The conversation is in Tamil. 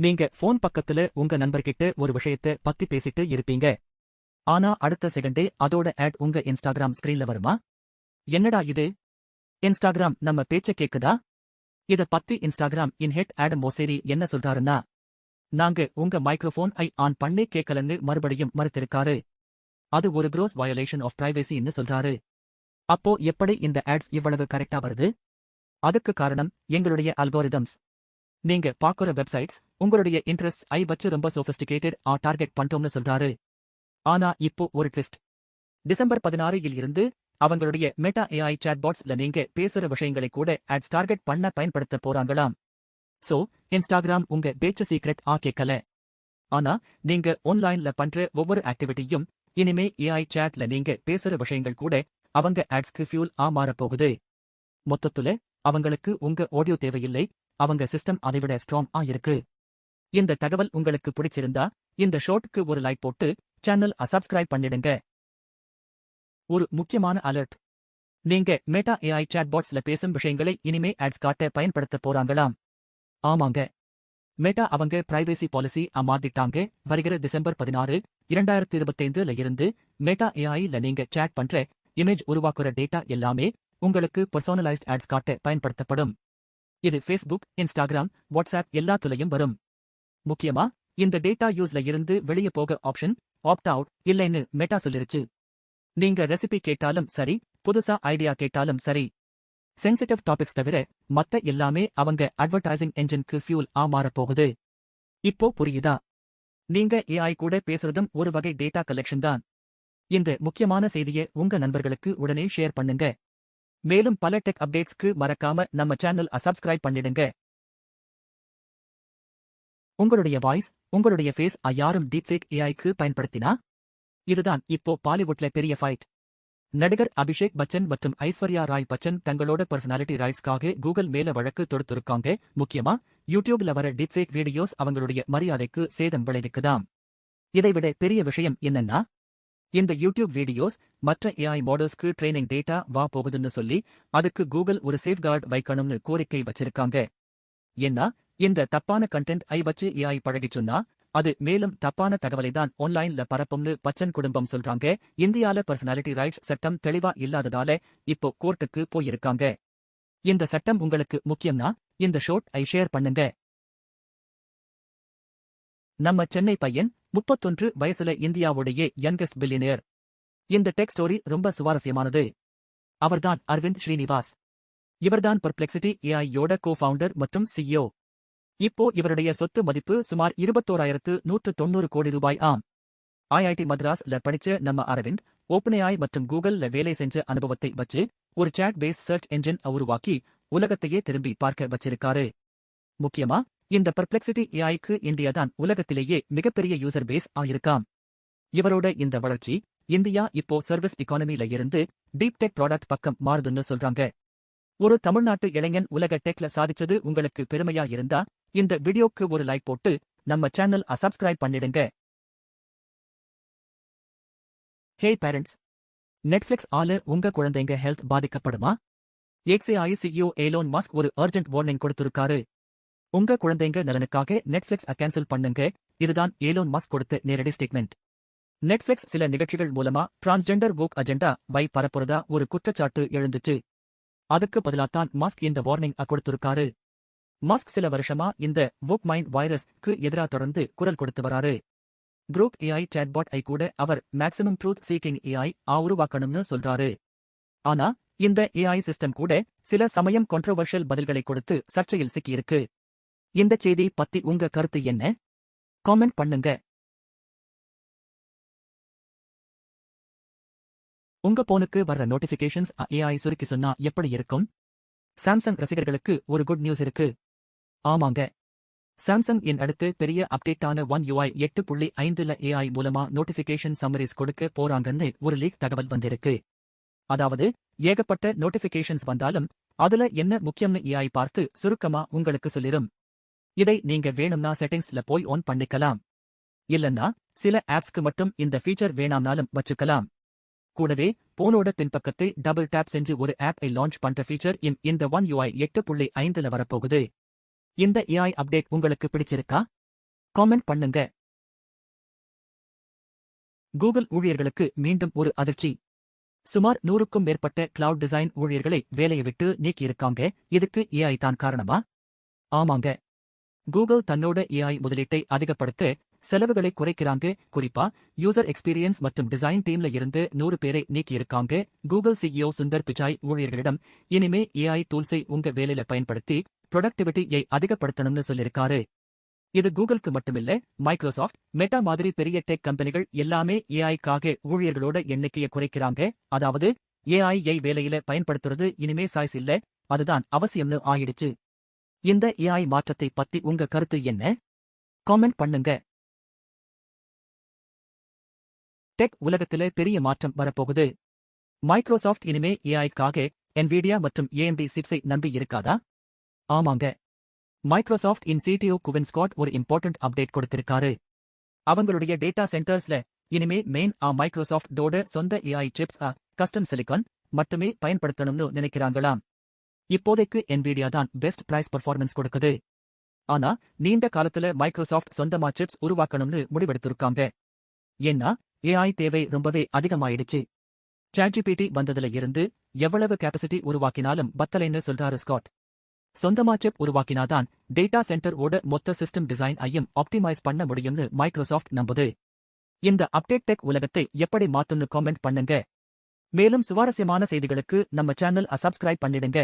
நீங்க போன் பக்கத்துல உங்க நண்பர்கிட்ட ஒரு விஷயத்த பத்தி பேசிட்டு இருப்பீங்க. ஆனா அடுத்த செகண்டே அதோட ஆட் உங்க இன்ஸ்டாகிராம் ஸ்கிரீன்ல வருமா? என்னடா இது? இன்ஸ்டாகிராம் நம்ம பேச்ச கேக்குதா? இத பத்தி இன்ஸ்டாகிராம் இன் ஹெட் ஆடம் மோசேரி என்ன சொல்றாருன்னா நாங்க உங்க மைக்ரோஃபோன் ஐ ஆன் பண்ணே கேட்கலன்னு மறுபடியும் மறுத்திருக்காரு. அது ஒரு க்ரோஸ் வயலேஷன் ஆஃப் பிரைவசின்னு சொல்றாரு. அப்போ எப்படி இந்த ஆட்ஸ் இவ்வளவு கரெக்டா வருது? அதுக்கு காரணம் எங்களுடைய அல்கோரிதம்ஸ் நீங்க பாக்குற வெப்சைட்ஸ் உங்களுடைய இன்ட்ரெஸ்ட் ஐ வச்சு ரொம்ப சோபிஸ்டிகேட்டட் ஆ டார்கெட் பண்ணிட்டோம்னு சொல்றாரு. ஆனா இப்போ ஒரு ட்விஸ்ட் டிசம்பர் பதினாறு இல் இருந்து அவங்களுடைய மெட்டா ஏஐ சாட்பாட்ஸ்ல நீங்க பேசுற விஷயங்களை கூட ஆட்ஸ் டார்கெட் பண்ண பயன்படுத்த போறாங்களாம். சோ இன்ஸ்டாகிராம் உங்க பேச்ச சீக்ரெட் ஆ கேட்கல ஆனா நீங்க ஆன்லைன்ல பண்ற ஒவ்வொரு ஆக்டிவிட்டியும் இனிமே ஏஐ சாட்ல நீங்க பேசுற விஷயங்கள் கூட அவங்க ஆட்ஸ்க்கு ஃபியூல் ஆ மாறப்போகுது. மொத்தத்துல அவங்களுக்கு உங்க ஆடியோ தேவையில்லை அவங்க சிஸ்டம் அதைவிட ஸ்ட்ராங் ஆ இருக்கு. இந்த தகவல் உங்களுக்கு பிடிச்சிருந்தா இந்த ஷோட்டுக்கு ஒரு லைக் போட்டு சேனல் அசப்ஸ்கிரைப் பண்ணிடுங்க. ஒரு முக்கியமான அலர்ட் நீங்க மேட்டா ஏஐ சாட்பாட்ஸ்ல பேசும் விஷயங்களை இனிமே ஆட்ஸ் காட்ட பயன்படுத்த போறாங்களாம். ஆமாங்க. மேட்டா அவங்க பிரைவேசி பாலிசி மாத்திட்டாங்க. வருகிற டிசம்பர் பதினாறு இரண்டாயிரத்தி இருபத்தைந்துல இருந்து மேட்டா ஏஐல நீங்க சேட் பண்ற இமேஜ் உருவாக்குற டேட்டா எல்லாமே உங்களுக்கு பர்சனலைஸ்ட் ஆட்ஸ் காட்ட பயன்படுத்தப்படும். இது ஃபேஸ்புக் இன்ஸ்டாகிராம் வாட்ஸ்அப் எல்லாத்துலயும் வரும். முக்கியமா இந்த டேட்டா யூஸ்ல இருந்து வெளியே போக ஆப்ஷன் ஆப்ட் அவுட் இல்லைன்னு மெட்டா சொல்லிருச்சு. நீங்க ரெசிபி கேட்டாலும் சரி புதுசா ஐடியா கேட்டாலும் சரி. சென்சிட்டிவ் டாபிக்ஸ் தவிர மத்த எல்லாமே அவங்க அட்வர்டைசிங் என்ஜின்க்கு ஃபியூல் ஆ மாறப்போகுது. இப்போ புரியுதா? நீங்க ஏஐ கூட பேசுறதும் ஒரு வகை டேட்டா கலெக்ஷன் தான். இந்த முக்கியமான செய்தியை உங்க நண்பர்களுக்கு உடனே ஷேர் பண்ணுங்க. மேலும் பல டெக் அப்டேட்ஸ்க்கு மறக்காம நம்ம சேனல் சப்ஸ்கிரைப் பண்ணிடுங்க. உங்களுடைய வாய்ஸ் உங்களுடைய ஃபேஸ் யாரும் டீப்ஃபேக் ஏஐக்கு பயன்படுத்தினா இதுதான் இப்போ பாலிவுட்ல பெரிய ஃபைட் நடிகர் அபிஷேக் பச்சன் மற்றும் ஐஸ்வர்யா ராய் பச்சன் தங்களோட பர்சனாலிட்டி ரைட்ஸ்க்காக கூகுள் மேல வழக்கு தொடுத்திருக்காங்க. முக்கியமா யூடியூப்ல வர டீப்ஃபேக் வீடியோஸ் அவங்களுடைய மரியாதைக்கு சேதம் விளைவிக்குதாம். இதைவிட பெரிய விஷயம் என்னன்னா இந்த யூடியூப் வீடியோஸ் மற்ற ஏஐ மாடல்ஸ்க்கு ட்ரைனிங் டேட்டா வா போகுதுன்னு சொல்லி அதுக்கு கூகுள் ஒரு சேஃப்கார்டு வைக்கணும்னு கோரிக்கை வச்சிருக்காங்க. ஏன்னா இந்த தப்பான கண்டென்ட் ஐ வச்சு ஏஐ பழகிச் சொன்னா அது மேலும் தப்பான தகவலை தான் ஆன்லைன்ல பரப்பும்னு பச்சன் குடும்பம் சொல்றாங்க. இந்தியால பர்சனாலிட்டி ரைட்ஸ் சட்டம் தெளிவா இல்லாததால இப்போ கோர்ட்டுக்கு போயிருக்காங்க. இந்த சட்டம் உங்களுக்கு முக்கியம்னா இந்த ஷோட் ஐ ஷேர் பண்ணுங்க. நம்ம சென்னை பையன் முப்பத்தொன்று வயசுல இந்தியாவுடைய யங்கஸ்ட் பில்லியனியர் இந்த டெக் ஸ்டோரி ரொம்ப சுவாரஸ்யமானது. அவர்தான் அரவிந்த் ஸ்ரீனிவாஸ். இவர்தான் பர்ப்ளெக்சிட்டி ஏஐயோட கோ ஃபவுண்டர் மற்றும் சிஇஓ இப்போ இவருடைய சொத்து மதிப்பு சுமார் இருபத்தோராயிரத்து நூற்று தொண்ணூறு கோடி ரூபாய் ஆம். ஐஐடி மദ്രാஸ்ல படிச்ச நம்ம அரவிந்த் ஓப்பன்ஏஐ மற்றும் கூகுள்ல வேலை செஞ்ச அனுபவத்தை வச்சு ஒரு சாட் பேஸ் சர்ச் என்ஜின் உருவாக்கி உலகத்தையே திரும்பி பார்க்க வச்சிருக்காரு. முக்கியமா இந்த பர்ப்ளெக்சிட்டி ஏஐக்கு இந்தியாதான் உலகத்திலேயே மிகப்பெரிய யூசர் பேஸ் ஆயிருக்காம். இவரோட இந்த வளர்ச்சி இந்தியா இப்போ சர்வீஸ் இக்கானமில இருந்து டீப் டெக் ப்ராடக்ட் பக்கம் மாறுதுன்னு சொல்றாங்க. ஒரு தமிழ்நாட்டு இளைஞன் உலக டெக்ல சாதிச்சது உங்களுக்கு பெருமையா இருந்தா இந்த வீடியோக்கு ஒரு லைக் போட்டு நம்ம சேனல் சப்ஸ்கிரைப் பண்ணிடுங்க. ஹே பேரண்ட்ஸ் நெட்ஃபிளிக்ஸ் ஆல உங்க குழந்தைங்க ஹெல்த் பாதிக்கப்படுமா? எக்ஸேஐ சிஇஓ ஏலோன் மாஸ்க் ஒரு அர்ஜென்ட் வார்னிங் கொடுத்திருக்காரு. உங்க குழந்தைங்க நலனுக்காக நெட்ஃபிளிக்ஸ் கேன்சல் பண்ணுங்க. இதுதான் ஏலோன் மாஸ்க் கொடுத்த நேரடி ஸ்டேட்மெண்ட் நெட்ஃபிளிக்ஸ் சில நிகழ்ச்சிகள் மூலமா டிரான்ஸ்ஜெண்டர் வோக் அஜெண்டா வை பரப்புறதா ஒரு குற்றச்சாட்டு எழுந்துச்சு. அதுக்கு பதிலாத்தான் மாஸ்க் இந்த வார்னிங் கொடுத்திருக்காரு. மாஸ்க் சில வருஷமா இந்த வோக் மைண்ட் வைரஸ்க்கு எதிரா தொடர்ந்து குரல் கொடுத்து வராரு. குரூப் ஏஐ சாட்பாட் ஐ கூட அவர் மேக்ஸிமம் ட்ரூத் சீக்கிங் ஏஐ ஆ உருவாக்கணும்னு சொல்றாரு. ஆனா இந்த ஏஐ சிஸ்டம் கூட சில சமயம் கான்ட்ரோவர்ஷியல் பதில்களை கொடுத்து சர்ச்சையில் சிக்கியிருக்கு. இந்த செய்தி பத்தி உங்க கருத்து என்ன? காமெண்ட் பண்ணுங்க. உங்க போனுக்கு வர்ற நோட்டிபிகேஷன்ஸ் ஏஐ சுருக்கி சொன்னா எப்படி இருக்கும்? சாம்சங் ரசிகர்களுக்கு ஒரு குட் நியூஸ் இருக்கு. ஆமாங்க. சாம்சங் என் அடுத்து பெரிய அப்டேட்டான ஒன் யூஐ எட்டு புள்ளி ஐந்துல ஏஐ மூலமா நோட்டிபிகேஷன் சம்மரிஸ் கொடுக்க போறாங்கன்னு ஒரு லீக் தகவல் வந்திருக்கு. அதாவது ஏகப்பட்ட நோட்டிபிகேஷன்ஸ் வந்தாலும் அதுல என்ன முக்கியம்னு ஏஐ பார்த்து சுருக்கமா உங்களுக்கு சொல்லிரும். இதை நீங்க வேணும்னா செட்டிங்ஸ்ல போய் ஆன் பண்ணிக்கலாம். இல்லன்னா சில ஆப்ஸ்க்கு மட்டும் இந்த ஃபீச்சர் வேணாம்னாலும் வச்சுக்கலாம். கூடவே போனோட பின்பக்கத்தை டபுள் டேப் செஞ்சு ஒரு ஆப்பை லான்ச் பண்ற ஃபீச்சர் இன் இந்த ஒன் யூஐ எட்டு புள்ளி ஐந்துல வரப்போகுது. இந்த ஏஐ அப்டேட் உங்களுக்கு பிடிச்சிருக்கா? காமெண்ட் பண்ணுங்க. கூகுள் ஊழியர்களுக்கு மீண்டும் ஒரு அதிர்ச்சி. சுமார் நூறுக்கும் மேற்பட்ட கிளவுட் டிசைன் ஊழியர்களை வேலையை விட்டு நீக்கியிருக்காங்க. இதுக்கு ஏஐ தான் காரணமா? ஆமாங்க. கூகுள் தன்னோட ஏஐ முதலீட்டை அதிகப்படுத்த செலவுகளை குறைக்கிறாங்க. குறிப்பா யூசர் எக்ஸ்பீரியன்ஸ் மற்றும் டிசைன் டீம்ல இருந்து நூறு பேரை நீக்கியிருக்காங்க. கூகுள் சிஇஓ சுந்தர் பிச்சாய் ஊழியர்களிடம் இனிமே ஏஐ டூல்ஸை உங்க வேலையில பயன்படுத்தி ப்ரொடக்டிவிட்டியை அதிகப்படுத்தணும்னு சொல்லியிருக்காரு. இது கூகுளுக்கு மட்டுமில்ல மைக்ரோசாஃப்ட் மெட்டா மாதிரி பெரிய டெக் கம்பெனிகள் எல்லாமே ஏஐக்காக ஊழியர்களோட எண்ணிக்கையை குறைக்கிறாங்க. அதாவது ஏஐ வேலையில பயன்படுத்துறது இனிமே சாய்ஸ் இல்ல. அதுதான் அவசியம்னு ஆயிடுச்சு. இந்த ஏஐ மாற்றத்தை பத்தி உங்க கருத்து என்ன? காமெண்ட் பண்ணுங்க. டெக் உலகத்தில பெரிய மாற்றம் வரப்போகுது. மைக்ரோசாஃப்ட் இனிமே ஏஐக்காக என்விடியா மற்றும் ஏஎம்டி சிப்ஸை நம்பி இருக்காதா? ஆமாங்க. மைக்ரோசாஃப்ட் இன் சிடிஓ குவின் ஸ்காட் ஒரு இம்பார்ட்டன்ட் அப்டேட் கொடுத்திருக்காரு. அவங்களுடைய டேட்டா சென்டர்ஸ்ல இனிமே மெயின் ஆ மைக்ரோசாஃப்ட் டோட சொந்த ஏஐ சிப்ஸ் ஆ கஸ்டம் சிலிக்கான் மட்டுமே பயன்படுத்தணும்னு நினைக்கிறாங்களாம். இப்போதைக்கு என்விடியா தான் பெஸ்ட் பிரைஸ் பர்ஃபார்மன்ஸ் கொடுக்குது. ஆனா நீண்ட காலத்துல மைக்ரோசாஃப்ட் சொந்தமா சிப்ஸ் உருவாக்கணும்னு முடிவெடுத்திருக்காங்க. ஏன்னா ஏஐ தேவை ரொம்பவே அதிகமாயிடுச்சு. சாட்ஜிபிடி வந்ததுல இருந்து எவ்வளவு கெப்பாசிட்டி உருவாக்கினாலும் பத்தலைன்னு சொல்றாரு ஸ்காட் சொந்தமா சிப் உருவாக்கினாதான் டேட்டா சென்டர் ஓட மொத்த சிஸ்டம் டிசைன் ஐயும் ஆப்டிமைஸ் பண்ண முடியும்னு மைக்ரோசாஃப்ட் நம்புது. இந்த அப்டேட் டெக் உலகத்தை எப்படி மாத்தும்னு காமெண்ட் பண்ணுங்க. மேலும் சுவாரஸ்யமான செய்திகளுக்கு நம்ம சேனல் சப்ஸ்கிரைப் பண்ணிடுங்க.